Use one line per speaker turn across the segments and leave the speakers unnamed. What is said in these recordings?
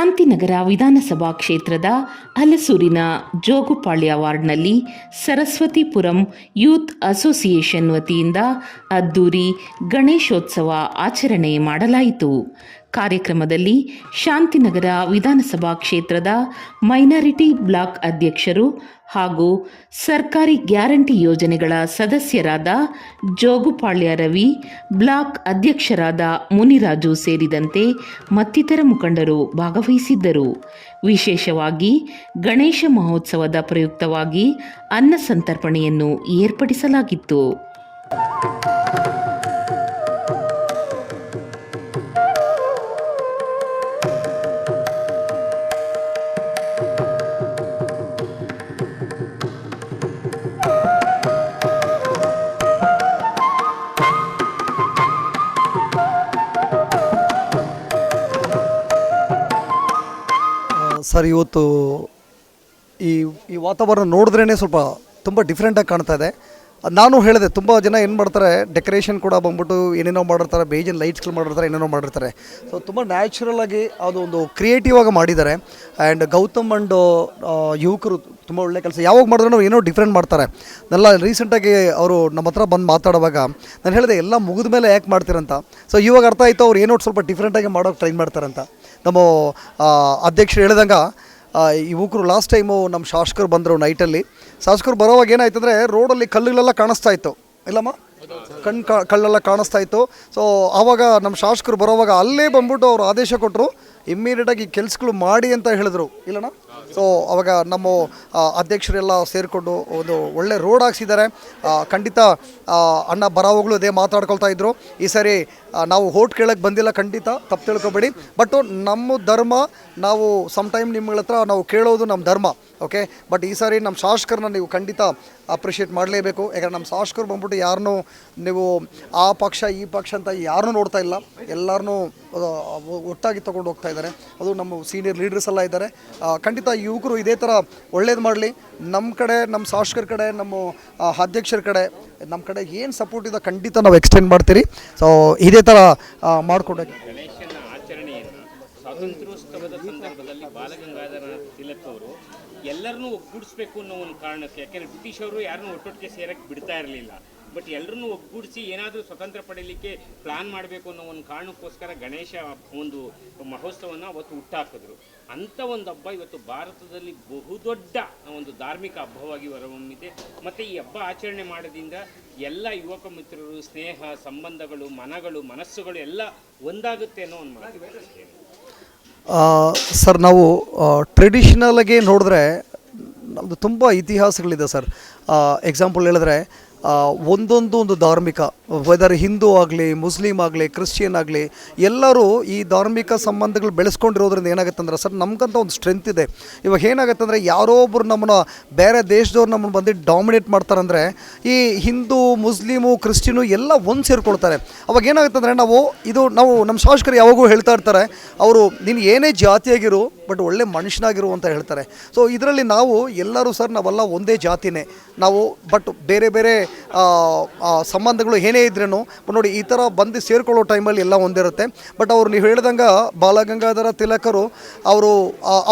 ಶಾಂತಿನಗರ ವಿಧಾನಸಭಾ ಕ್ಷೇತ್ರದ ಹಲಸೂರಿನ ಜೋಗುಪಾಳ್ಯ ವಾರ್ಡ್ನಲ್ಲಿ ಸರಸ್ವತಿಪುರಂ ಯೂತ್ ಅಸೋಸಿಯೇಷನ್ ವತಿಯಿಂದ ಅದ್ದೂರಿ ಗಣೇಶೋತ್ಸವ ಆಚರಣೆ ಮಾಡಲಾಯಿತು. ಕಾರ್ಯಕ್ರಮದಲ್ಲಿ ಶಾಂತಿನಗರ ವಿಧಾನಸಭಾ ಕ್ಷೇತ್ರದ ಮೈನಾರಿಟಿ ಬ್ಲಾಕ್ ಅಧ್ಯಕ್ಷರು ಹಾಗೂ ಸರ್ಕಾರಿ ಗ್ಯಾರಂಟಿ ಯೋಜನೆಗಳ ಸದಸ್ಯರಾದ ಜೋಗುಪಾಳ್ಯ ರವಿ, ಬ್ಲಾಕ್ ಅಧ್ಯಕ್ಷರಾದ ಮುನಿರಾಜು ಸೇರಿದಂತೆ ಮತ್ತಿತರ ಮುಖಂಡರು ಭಾಗವಹಿಸಿದ್ದರು. ವಿಶೇಷವಾಗಿ ಗಣೇಶ ಮಹೋತ್ಸವದ ಪ್ರಯುಕ್ತವಾಗಿ ಅನ್ನ ಸಂತರ್ಪಣೆಯನ್ನು ಏರ್ಪಡಿಸಲಾಗಿತ್ತು.
ಸರ್, ಇವತ್ತು ಈ ಈ ವಾತಾವರಣ ನೋಡಿದ್ರೇ ಸ್ವಲ್ಪ ತುಂಬ ಡಿಫ್ರೆಂಟಾಗಿ ಕಾಣ್ತಾ ಇದೆ. ನಾನು ಹೇಳಿದೆ, ತುಂಬ ಜನ ಏನು ಮಾಡ್ತಾರೆ ಡೆಕೋರೇಷನ್ ಕೂಡ ಬಂದ್ಬಿಟ್ಟು ಏನೇನೋ ಮಾಡಿರ್ತಾರೆ, ಬೇಜಿನ ಲೈಟ್ಸ್ಗಳು ಮಾಡಿರ್ತಾರೆ, ಏನೇನೋ ಮಾಡಿರ್ತಾರೆ. ಸೊ ತುಂಬ ಅದು ಒಂದು ಕ್ರಿಯೇಟಿವ್ ಆಗಿ ಮಾಡಿದ್ದಾರೆ. ಆ್ಯಂಡ್ ಗೌತಮ್ ಆ್ಯಂಡ್ ಯುವಕರು ತುಂಬ ಒಳ್ಳೆ ಕೆಲಸ. ಯಾವಾಗ ಮಾಡಿದ್ರು ಏನೋ ಡಿಫ್ರೆಂಟ್ ಮಾಡ್ತಾರೆ. ನೆಲ್ಲ ರೀಸೆಂಟಾಗಿ ಅವರು ನಮ್ಮ ಹತ್ರ ಬಂದು ಮಾತಾಡುವಾಗ ನಾನು ಹೇಳಿದೆ, ಎಲ್ಲ ಮುಗಿದ ಮೇಲೆ ಯಾಕೆ ಮಾಡ್ತೀರಂತ? ಸೊ ಇವಾಗ ಅರ್ಥ ಆಯಿತು, ಅವ್ರು ಏನೋ ಸ್ವಲ್ಪ ಡಿಫ್ರೆಂಟಾಗಿ ಮಾಡೋಕೆ ಟ್ರೈ ಮಾಡ್ತಾರಂತ. ನಮ್ಮ ಅಧ್ಯಕ್ಷರು ಹೇಳಿದಂಗೆ ಯುವಕರು ಲಾಸ್ಟ್ ಟೈಮು ನಮ್ಮ ಶಾಸಕರು ಬಂದರು ನೈಟಲ್ಲಿ ಶಾಸಕರು ಬರೋವಾಗ ಏನಾಯ್ತಂದರೆ ರೋಡಲ್ಲಿ ಕಲ್ಲುಗಳೆಲ್ಲ ಕಾಣಿಸ್ತಾ ಇತ್ತು. ಇಲ್ಲಮ್ಮ? ಕಣ್ಣು ಕಾ ಕಳ್ಳೆಲ್ಲ ಕಾಣಿಸ್ತಾ ಇತ್ತು. ಸೊ ಆವಾಗ ನಮ್ಮ ಶಾಸಕರು ಬರೋವಾಗ ಅಲ್ಲೇ ಬಂದ್ಬಿಟ್ಟು ಅವರು ಆದೇಶ ಕೊಟ್ಟರು ಇಮ್ಮಿಡಿಯೇಟಾಗಿ ಕೆಲಸಗಳು ಮಾಡಿ ಅಂತ ಹೇಳಿದ್ರು. ಇಲ್ಲಣ್ಣ? ಸೊ ಅವಾಗ ನಮ್ಮ ಅಧ್ಯಕ್ಷರೆಲ್ಲ ಸೇರಿಕೊಂಡು ಒಂದು ಒಳ್ಳೆ ರೋಡ್ ಹಾಕ್ಸಿದ್ದಾರೆ. ಖಂಡಿತ ಅಣ್ಣ ಬರೋವಾಗಲೂ ಅದೇ ಮಾತಾಡ್ಕೊಳ್ತಾ ಇದ್ರು. ಈ ಸರಿ ನಾವು ಹೋಟ್ ಕೇಳಕ್ಕೆ ಬಂದಿಲ್ಲ. ಖಂಡಿತ ತಪ್ಪು ತಿಳ್ಕೊಬೇಡಿ. ಬಟ್ ನಮ್ಮ ಧರ್ಮ, ನಾವು ಸಮ್ಟೈಮ್ ನಿಮ್ಮಗಳ ಹತ್ರ ನಾವು ಕೇಳೋದು ನಮ್ಮ ಧರ್ಮ. ಓಕೆ ಬಟ್ ಈ ಸಾರಿ ನಮ್ಮ ಶಾಸಕರನ್ನ ನೀವು ಖಂಡಿತ ಅಪ್ರಿಷಿಯೇಟ್ ಮಾಡಲೇಬೇಕು. ಯಾಕಂದರೆ ನಮ್ಮ ಶಾಸಕರು ಬಂದ್ಬಿಟ್ಟು ಯಾರನ್ನೂ ನೀವು ಆ ಪಕ್ಷ, ಈ ಪಕ್ಷ ಅಂತ ಯಾರನ್ನೂ ನೋಡ್ತಾ ಇಲ್ಲ. ಎಲ್ಲರನ್ನೂ ಒಟ್ಟಾಗಿ ತೊಗೊಂಡು ಹೋಗ್ತಾ ಇದ್ದಾರೆ. ಅದು ನಮ್ಮ ಸೀನಿಯರ್ ಲೀಡರ್ಸ್ ಎಲ್ಲ ಇದ್ದಾರೆ. ಖಂಡಿತ ಯುವಕರು ಇದೇ ಥರ ಒಳ್ಳೇದು ಮಾಡಲಿ. ನಮ್ಮ ಕಡೆ ನಮ್ಮ ಶಾಸಕರ ಕಡೆ, ನಮ್ಮ ಅಧ್ಯಕ್ಷರ ಕಡೆ ನಮ್ಮ ಕಡೆ ಏನು ಸಪೋರ್ಟ್ ಇದೆ ಖಂಡಿತ ನಾವು ಎಕ್ಸ್ಟೆಂಡ್ ಮಾಡ್ತೀರಿ. ಸೊ ಇದೇ ಥರ
ಆಚರಣೆಯನ್ನು ಸ್ವಾತಂತ್ರ್ಯೋತ್ಸವದ ಸಂದರ್ಭದಲ್ಲಿ ಬಾಲಗಂಗಾಧರ ತಿಲಕ್ ಅವರು ಎಲ್ಲರನ್ನೂ ಒಗ್ಗೂಡಿಸ್ಬೇಕು ಅನ್ನೋ ಒಂದು ಕಾರಣಕ್ಕೆ, ಯಾಕೆಂದ್ರೆ ಬ್ರಿಟಿಷ್ ಯಾರನ್ನೂ ಒಟ್ಟೊಟ್ಟಿಗೆ ಸೇರಕ್ಕೆ ಬಿಡ್ತಾ ಇರಲಿಲ್ಲ. ಬಟ್ ಎಲ್ಲರನ್ನೂ ಒಗ್ಗೂಡಿಸಿ ಏನಾದರೂ ಸ್ವತಂತ್ರ ಪಡೀಲಿಕ್ಕೆ ಪ್ಲಾನ್ ಮಾಡಬೇಕು ಅನ್ನೋ ಒಂದು ಕಾರಣಕ್ಕೋಸ್ಕರ ಗಣೇಶ ಒಂದು ಮಹೋತ್ಸವನ ಅವತ್ತು ಹುಟ್ಟಾಕಿದ್ರು. ಅಂಥ ಒಂದು ಹಬ್ಬ ಇವತ್ತು ಭಾರತದಲ್ಲಿ ಬಹುದೊಡ್ಡ ಒಂದು ಧಾರ್ಮಿಕ ಹಬ್ಬವಾಗಿ ಹೊರಹೊಮ್ಮಿದೆ. ಮತ್ತು ಈ ಹಬ್ಬ ಆಚರಣೆ ಮಾಡೋದ್ರಿಂದ ಎಲ್ಲ ಯುವಕ ಮಿತ್ರರು, ಸ್ನೇಹ, ಸಂಬಂಧಗಳು, ಮನಗಳು, ಮನಸ್ಸುಗಳು ಎಲ್ಲ ಒಂದಾಗುತ್ತೆ ಅನ್ನೋ ಒಂದು ಮಾತು.
ಸರ್ ನಾವು ಟ್ರೆಡಿಷ್ನಲಾಗಿ ನೋಡಿದ್ರೆ ನಮ್ಮದು ತುಂಬ ಇತಿಹಾಸಗಳಿದೆ ಸರ್. ಎಕ್ಸಾಂಪಲ್ ಹೇಳಿದ್ರೆ ಒಂದೊಂದು ಒಂದು ಧಾರ್ಮಿಕ ವೆದರ್ ಹಿಂದೂ ಆಗಲಿ, ಮುಸ್ಲಿಂ ಆಗಲಿ, ಕ್ರಿಶ್ಚಿಯನ್ ಆಗಲಿ, ಎಲ್ಲರೂ ಈ ಧಾರ್ಮಿಕ ಸಂಬಂಧಗಳು ಬೆಳೆಸ್ಕೊಂಡಿರೋದ್ರಿಂದ ಏನಾಗುತ್ತೆ ಅಂದ್ರೆ ಸರ್, ನಮ್ಗಂತ ಒಂದು ಸ್ಟ್ರೆಂತ್ ಇದೆ. ಇವಾಗ ಏನಾಗುತ್ತೆ ಅಂದರೆ ಯಾರೋ ಒಬ್ಬರು ನಮ್ಮನ್ನ, ಬೇರೆ ದೇಶದವ್ರು ನಮ್ಮನ್ನು ಬಂದು ಡಾಮಿನೇಟ್ ಮಾಡ್ತಾರಂದರೆ, ಈ ಹಿಂದೂ, ಮುಸ್ಲಿಮು, ಕ್ರಿಶ್ಚಿಯನು ಎಲ್ಲ ಒಂದು ಸೇರಿಕೊಳ್ತಾರೆ. ಅವಾಗ ಏನಾಗುತ್ತೆ ಅಂದರೆ ನಾವು, ಇದು ನಾವು ನಮ್ಮ ಶಾಸಕರು ಯಾವಾಗೂ ಹೇಳ್ತಾ ಇರ್ತಾರೆ, ಅವರು, ನೀನು ಏನೇ ಜಾತಿಯಾಗಿರು ಬಟ್ ಒಳ್ಳೆ ಮನುಷ್ಯನಾಗಿರು ಅಂತ ಹೇಳ್ತಾರೆ. ಸೊ ಇದರಲ್ಲಿ ನಾವು ಎಲ್ಲರೂ ಸರ್ ನಾವೆಲ್ಲ ಒಂದೇ ಜಾತಿನೇ. ನಾವು ಬಟ್ ಬೇರೆ ಬೇರೆ ಸಂಬಂಧಗಳು ಏನೇ ಇದ್ರೂ ನೋಡಿ ಈ ಥರ ಬಂದು ಸೇರಿಕೊಳ್ಳೋ ಟೈಮಲ್ಲಿ ಎಲ್ಲ ಒಂದಿರುತ್ತೆ. ಬಟ್ ಅವರು ನೀವು ಹೇಳ್ದಂಗೆ ಬಾಲಗಂಗಾಧರ ತಿಲಕರು ಅವರು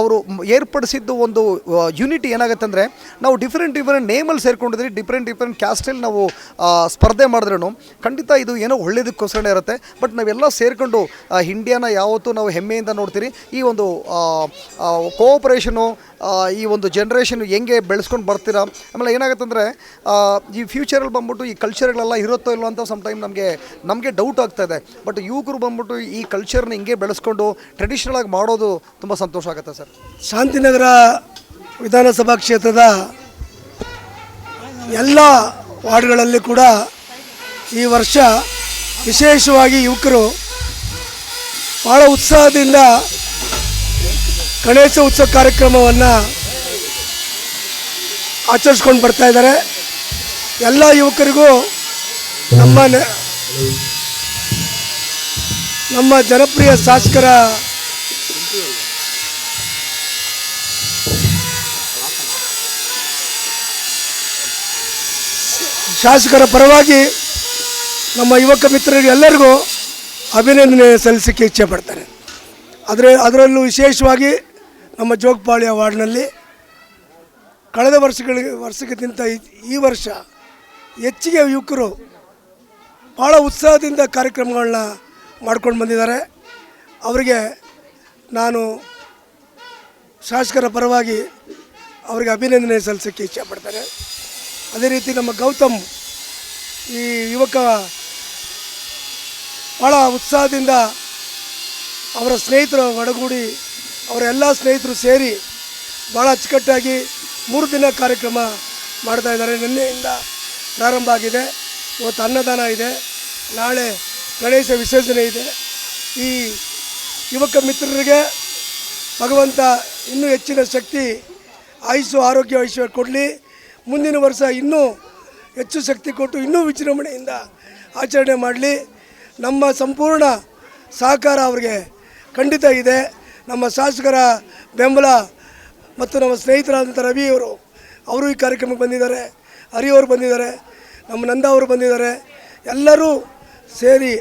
ಅವರು ಏರ್ಪಡಿಸಿದ್ದು ಒಂದು ಯೂನಿಟಿ ಏನಾಗುತ್ತೆ ಅಂದರೆ ನಾವು ಡಿಫ್ರೆಂಟ್ ಡಿಫ್ರೆಂಟ್ ನೇಮಲ್ಲಿ ಸೇರಿಕೊಂಡಿದ್ರಿ ಡಿಫ್ರೆಂಟ್ ಡಿಫ್ರೆಂಟ್ ಕ್ಯಾಸ್ಟಲ್ಲಿ ನಾವು ಸ್ಪರ್ಧೆ ಮಾಡಿದ್ರೂ ಖಂಡಿತ ಇದು ಏನೋ ಒಳ್ಳೇದಕ್ಕೋಸ್ಕರ ಇರುತ್ತೆ. ಬಟ್ ನಾವೆಲ್ಲ ಸೇರ್ಕೊಂಡು ಇಂಡಿಯಾನ ಯಾವತ್ತೂ ನಾವು ಹೆಮ್ಮೆಯಿಂದ ನೋಡ್ತೀರಿ. ಈ ಒಂದು ಕೋಆಪರೇಷನು ಈ ಒಂದು ಜನ್ರೇಷನ್ ಹೆಂಗೆ ಬೆಳೆಸ್ಕೊಂಡು ಬರ್ತೀರಾ? ಆಮೇಲೆ ಏನಾಗುತ್ತೆ ಅಂದರೆ ಈ ಫ್ಯೂಚರಲ್ಲಿ ಬಂದ್ಬಿಟ್ಟು ಈ ಕಲ್ಚರ್ಗಳೆಲ್ಲ ಇರುತ್ತೋ ಇಲ್ಲೋ ಅಂತ ಸಮ್ ಟೈಮ್ ನಮಗೆ ನಮಗೆ ಡೌಟ್ ಆಗ್ತಾ ಇದೆ. ಬಟ್ ಯುವಕರು ಬಂದ್ಬಿಟ್ಟು ಈ ಕಲ್ಚರ್ನ ಹಿಂಗೆ ಬೆಳೆಸ್ಕೊಂಡು ಟ್ರೆಡಿಷ್ನಲ್ ಆಗಿ ಮಾಡೋದು ತುಂಬ ಸಂತೋಷ ಆಗುತ್ತೆ ಸರ್.
ಶಾಂತಿನಗರ ವಿಧಾನಸಭಾ ಕ್ಷೇತ್ರದ ಎಲ್ಲ ವಾರ್ಡ್ಗಳಲ್ಲಿ ಕೂಡ ಈ ವರ್ಷ ವಿಶೇಷವಾಗಿ ಯುವಕರು ಭಾಳ ಉತ್ಸಾಹದಿಂದ ಗಣೇಶ ಉತ್ಸವ ಕಾರ್ಯಕ್ರಮವನ್ನು ಆಚರಿಸ್ಕೊಂಡು ಬರ್ತಾ ಇದ್ದಾರೆ. ಎಲ್ಲ ಯುವಕರಿಗೂ ನಮ್ಮ ನಮ್ಮ ಜನಪ್ರಿಯ ಶಾಸಕರ ಶಾಸಕರ ಪರವಾಗಿ ನಮ್ಮ ಯುವಕ ಮಿತ್ರರಿಗೆ ಎಲ್ಲರಿಗೂ ಅಭಿನಂದನೆ ಸಲ್ಲಿಸಕ್ಕೆ ಇಚ್ಛೆ ಪಡ್ತಾರೆ ಅದರ ಅದರಲ್ಲೂ ವಿಶೇಷವಾಗಿ ನಮ್ಮ ಜೋಗಪಾಳ್ಯ ವಾರ್ಡ್ನಲ್ಲಿ ಕಳೆದ ವರ್ಷಗಳಿಗೆ, ವರ್ಷಕ್ಕಿಂತ ಈ- ವರ್ಷ ಹೆಚ್ಚಿಗೆ ಯುವಕರು ಭಾಳ ಉತ್ಸಾಹದಿಂದ ಕಾರ್ಯಕ್ರಮಗಳನ್ನ ಮಾಡ್ಕೊಂಡು ಬಂದಿದ್ದಾರೆ. ಅವರಿಗೆ ನಾನು ಶಾಸಕರ ಪರವಾಗಿ ಅವರಿಗೆ ಅಭಿನಂದನೆ ಸಲ್ಲಿಸೋಕ್ಕೆ ಇಷ್ಟಪಡ್ತಾರೆ ಅದೇ ರೀತಿ ನಮ್ಮ ಗೌತಮ್ ಈ ಯುವಕ ಭಾಳ ಉತ್ಸಾಹದಿಂದ ಅವರ ಸ್ನೇಹಿತರು ಒಡಗೂಡಿ ಅವರೆಲ್ಲ ಸ್ನೇಹಿತರು ಸೇರಿ ಭಾಳ ಅಚ್ಚುಕಟ್ಟಾಗಿ ಮೂರು ದಿನ ಕಾರ್ಯಕ್ರಮ ಮಾಡ್ತಾ ಇದ್ದಾರೆ. ನಿನ್ನೆಯಿಂದ ಪ್ರಾರಂಭ ಆಗಿದೆ. ಇವತ್ತು ಅನ್ನದಾನ ಇದೆ. ನಾಳೆ ಗಣೇಶ ವಿಸರ್ಜನೆ ಇದೆ. ಈ ಯುವಕ ಮಿತ್ರರಿಗೆ ಭಗವಂತ ಇನ್ನೂ ಹೆಚ್ಚಿನ ಶಕ್ತಿ, ಆಯುಸ್ಸು, ಆರೋಗ್ಯ, ಐಶ್ವರ್ಯ ಕೊಡಲಿ. ಮುಂದಿನ ವರ್ಷ ಇನ್ನೂ ಹೆಚ್ಚು ಶಕ್ತಿ ಕೊಟ್ಟು ಇನ್ನೂ ವಿಜೃಂಭಣೆಯಿಂದ ಆಚರಣೆ ಮಾಡಲಿ. ನಮ್ಮ ಸಂಪೂರ್ಣ ಸಹಕಾರ ಅವರಿಗೆ. ಖಂಡಿತ ಇದೆ. ನಮ್ಮ ಶಾಸಕರ ಬೆಂಬಲ ಮತ್ತು ನಮ್ಮ ಸ್ನೇಹಿತರಾದಂಥ ರವಿಯವರು ಅವರು ಈ ಕಾರ್ಯಕ್ರಮಕ್ಕೆ ಬಂದಿದ್ದಾರೆ ಹರಿಯವರು ಬಂದಿದ್ದಾರೆ, ನಮ್ಮ ನಂದ ಅವರು ಬಂದಿದ್ದಾರೆ. ಎಲ್ಲರೂ ಸೇರಿ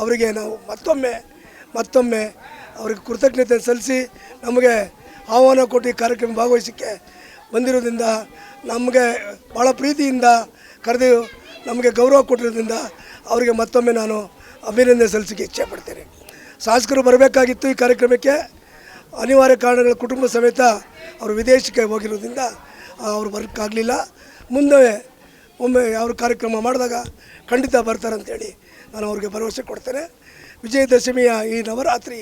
ಅವರಿಗೆ ನಾವು ಮತ್ತೊಮ್ಮೆ ಮತ್ತೊಮ್ಮೆ ಅವ್ರಿಗೆ ಕೃತಜ್ಞತೆ ಸಲ್ಲಿಸಿ ನಮಗೆ ಆಹ್ವಾನ ಕೊಟ್ಟು ಕಾರ್ಯಕ್ರಮ ಭಾಗವಹಿಸೋಕ್ಕೆ ಬಂದಿರೋದ್ರಿಂದ ನಮಗೆ ಭಾಳ ಪ್ರೀತಿಯಿಂದ ಕರೆದು ನಮಗೆ ಗೌರವ ಕೊಟ್ಟಿರೋದ್ರಿಂದ ಅವರಿಗೆ ಮತ್ತೊಮ್ಮೆ ನಾನು ಅಭಿನಂದನೆ ಸಲ್ಲಿಸೋಕ್ಕೆ ಇಚ್ಛೆ ಪಡ್ತೇನೆ. ಶಾಸಕರು ಬರಬೇಕಾಗಿತ್ತು ಈ ಕಾರ್ಯಕ್ರಮಕ್ಕೆ. ಅನಿವಾರ್ಯ ಕಾರಣಗಳ ಕುಟುಂಬ ಸಮೇತ ಅವರು ವಿದೇಶಕ್ಕೆ ಹೋಗಿರೋದ್ರಿಂದ ಅವರು ಬರೋಕ್ಕಾಗಲಿಲ್ಲ. ಮುಂದೆ ಒಮ್ಮೆ ಅವರು ಕಾರ್ಯಕ್ರಮ ಮಾಡಿದಾಗ ಖಂಡಿತ ಬರ್ತಾರಂತೇಳಿ ನಾನು ಅವ್ರಿಗೆ ಭರವಸೆ ಕೊಡ್ತೇನೆ. ವಿಜಯದಶಮಿಯ ಈ ನವರಾತ್ರಿ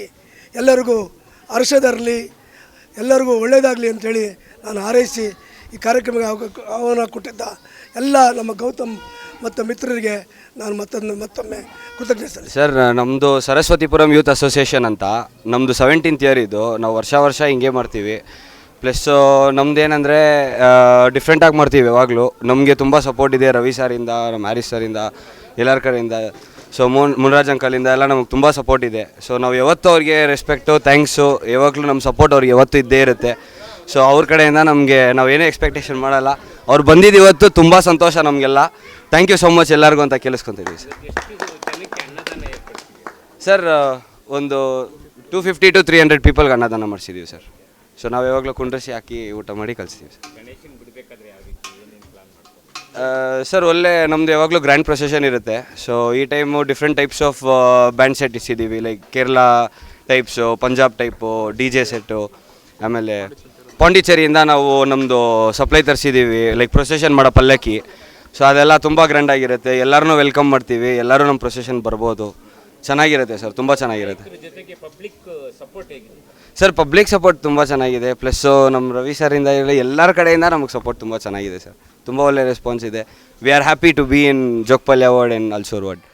ಎಲ್ಲರಿಗೂ ಹರ್ಷದರಲಿ ಎಲ್ಲರಿಗೂ ಒಳ್ಳೆಯದಾಗಲಿ ಅಂಥೇಳಿ ನಾನು ಹಾರೈಸಿ ಈ ಕಾರ್ಯಕ್ರಮಕ್ಕೆ ಆಹ್ವ- ಆಹ್ವಾನ ಕೊಟ್ಟಿದ್ದ ಎಲ್ಲ ನಮ್ಮ ಗೌತಮ್ ಮತ್ತು ಮಿತ್ರರಿಗೆ ನಾನು ಮತ್ತೊಂದು ಮತ್ತೊಮ್ಮೆ ಕೃತಜ್ಞತೆ
ಸರ್ ನಮ್ಮದು ಸರಸ್ವತಿಪುರಂ ಯೂತ್ ಅಸೋಸಿಯೇಷನ್ ಅಂತ. ನಮ್ಮದು ಸೆವೆಂಟೀನ್ತ್ ಇಯರ್ ಇದು. ನಾವು ವರ್ಷ ವರ್ಷ ಹಿಂಗೆ ಮಾಡ್ತೀವಿ. ಪ್ಲಸ್ಸು ನಮ್ಮದೇನೆಂದರೆ ಡಿಫ್ರೆಂಟಾಗಿ ಮಾಡ್ತೀವಿ ಯಾವಾಗಲೂ. ನಮಗೆ ತುಂಬ ಸಪೋರ್ಟ್ ಇದೆ ರವಿ ಸರಿಂದ ನಮ್ಮ ಹ್ಯಾರಿಸ್ ಸರಿಂದ ಎಲ್ಲರ ಕಡೆಯಿಂದ ಸೊ ಮೋನ್ ಮುನ್ರಾಜ್ ಅಂಕಲಿಂದ ಎಲ್ಲ ನಮಗೆ ತುಂಬ ಸಪೋರ್ಟ್ ಇದೆ. ಸೊ ನಾವು ಯಾವತ್ತೂ ಅವ್ರಿಗೆ ರೆಸ್ಪೆಕ್ಟು ಥ್ಯಾಂಕ್ಸು ಯಾವಾಗಲೂ ನಮ್ಮ ಸಪೋರ್ಟ್ ಅವ್ರಿಗೆ ಯಾವತ್ತೂ ಇದ್ದೇ ಇರುತ್ತೆ. ಸೊ ಅವ್ರ ಕಡೆಯಿಂದ ನಮಗೆ ನಾವು ಏನೇ ಎಕ್ಸ್ಪೆಕ್ಟೇಷನ್ ಮಾಡಲ್ಲ. ಅವ್ರು ಬಂದಿದ್ದು ಇವತ್ತು ತುಂಬ ಸಂತೋಷ ನಮಗೆಲ್ಲ. ಥ್ಯಾಂಕ್ ಯು ಸೊ ಮಚ್ ಎಲ್ಲರಿಗೂ ಅಂತ ಕೇಳಿಸ್ಕೊತಿದ್ದೀವಿ ಸರ್. ಸರ್ ಒಂದು two fifty to three hundred ಪೀಪಲ್ಗೆ ಅನ್ನದಾನ ಮಾಡಿಸಿದ್ದೀವಿ ಸರ್. ಸೊ ನಾವು ಯಾವಾಗಲೂ ಕುಂಡ್ರಸಿ ಹಾಕಿ ಊಟ ಮಾಡಿ ಕಳಿಸ್ತೀವಿ ಸರ್. ಸರ್, ಒಳ್ಳೆ ನಮ್ಮದು ಯಾವಾಗಲೂ ಗ್ರ್ಯಾಂಡ್ ಪ್ರೊಸೆಷನ್ ಇರುತ್ತೆ. ಸೊ ಈ time different types of band set ಇಸಿದ್ದೀವಿ like Kerala types Punjab type D J set ಆಮೇಲೆ ಪಾಂಡಿಚೇರಿಯಿಂದ ನಾವು ನಮ್ಮದು ಸಪ್ಲೈ ತರಿಸಿದ್ದೀವಿ ಲೈಕ್ ಪ್ರೊಸೆಷನ್ ಮಾಡೋ ಪಲ್ಲಕ್ಕಿ. ಸೊ ಅದೆಲ್ಲ ತುಂಬ ಗ್ರ್ಯಾಂಡಾಗಿರುತ್ತೆ ಎಲ್ಲರನ್ನೂ ವೆಲ್ಕಮ್ ಮಾಡ್ತೀವಿ. ಎಲ್ಲರೂ ನಮ್ಮ ಪ್ರೊಸೆಷನ್ ಬರ್ಬೋದು. ಚೆನ್ನಾಗಿರುತ್ತೆ ಸರ್ ತುಂಬ ಚೆನ್ನಾಗಿರುತ್ತೆ.
ಜೊತೆಗೆ ಪಬ್ಲಿಕ್ ಸಪೋರ್ಟ್ ಹೇಗಿದೆ
ಸರ್ ಪಬ್ಲಿಕ್ ಸಪೋರ್ಟ್ ತುಂಬ ಚೆನ್ನಾಗಿದೆ. ಪ್ಲಸ್ಸು ನಮ್ಮ ರವಿ ಸರಿಂದ ಹೇಳಿ ಎಲ್ಲರ ಕಡೆಯಿಂದ ನಮಗೆ ಸಪೋರ್ಟ್ ತುಂಬ ಚೆನ್ನಾಗಿದೆ ಸರ್. ತುಂಬ ಒಳ್ಳೆ ರೆಸ್ಪಾನ್ಸ್ ಇದೆ. We are happy to be in Jogpalya award in Ulsoor ward